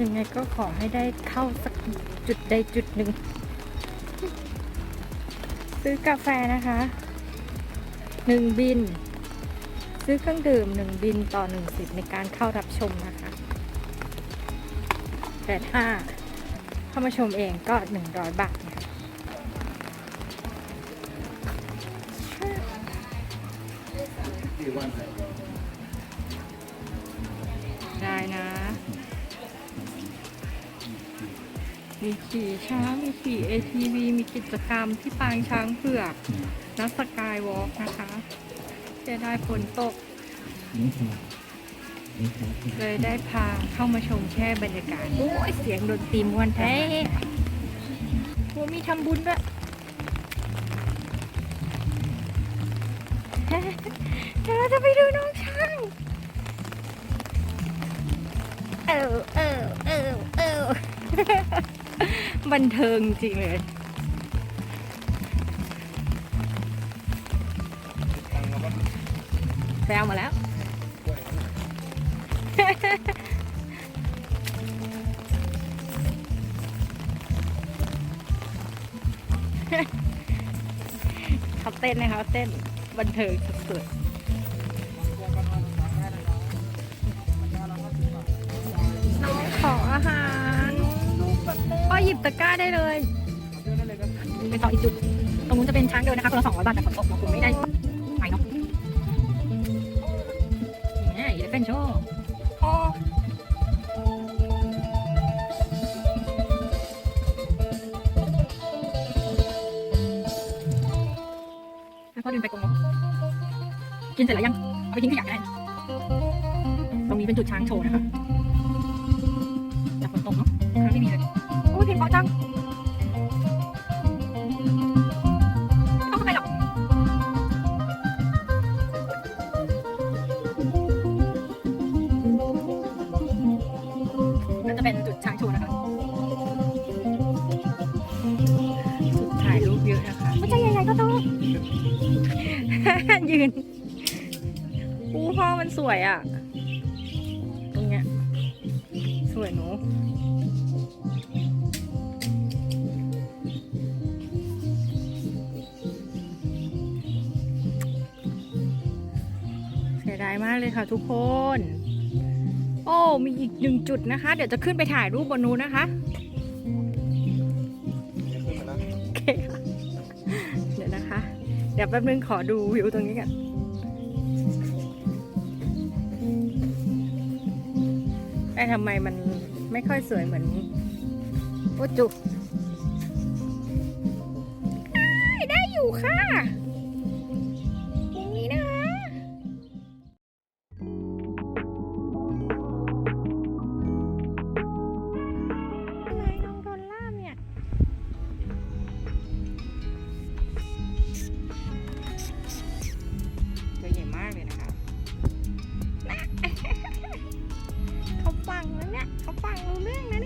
ยังไงก็ขอให้ได้เข้าสักจุดใดจุดหนึ่ง ซื้อกาแฟนะคะหนึ่งบิน ซื้อเครื่องดื่มหนึ่งบินต่อหนึ่งสิทธิ์ในการเข้ารับชมนะคะ แต่ถ้าเข้ามาชมเองก็หนึ่งร้อยบาทนะคะได้นะ มีขี่ช้าง มีขี่ ATV มีกิจกรรมที่ปางช้างเผือกนักสกายวอล์กนะคะจะได้ฝนตก เลยได้พาเข้ามาชมแค่บรรยากาศ โอ้ยเสียงดนตรีมวนแท้โอ้มีทำบุญด้วยเดี๋ยวเราจะไปดูน้องช้างเออเออเออเออ บันเทิงจริงเลยแซวมาแล้ว เขาเต้นนะคะเต้นบันเทิงสุดๆ ยิบตะกร้าได้เลยไปต่ออีกจุด ตรงนู้นจะเป็นช้างเดินนะคะคนละสองร้อยบาทแต่ฝนตกคงไม่ได้ไปเนาะนี่อีเลฟเฟนโชว์โอ้แล้วก็เดินไปกรงนกกินเสร็จแล้วยัง เอาไปทิ้งขยะก็ได้ ตรงนี้เป็นจุดช้างโชว์นะคะางไม่ต้องทำอะไรหรอกก็จะเป็นจุดช้างชว์นะคะจุดถ่ายรูปเยอะนะคะไม่ใช่ใหญ่ๆก็ต้อง ยืนอู้ห้อมันสวยอะ ตรงเนี้ย สวยเนายมากเลยค่ะทุกคน โอ้ มีอีกหนึ่งจุดนะคะ เดี๋ยวจะขึ้นไปถ่ายรูปบนนู้นนะคะโอเคค่ะเดี๋ยวนะคะ เดี๋ยวแป๊บนึงขอดูวิวตรงนี้กันแต่ทำไมมันไม่ค่อยสวยเหมือนโอ้จุได้อยู่ค่ะ เขาฟังรู้เรื่องนะ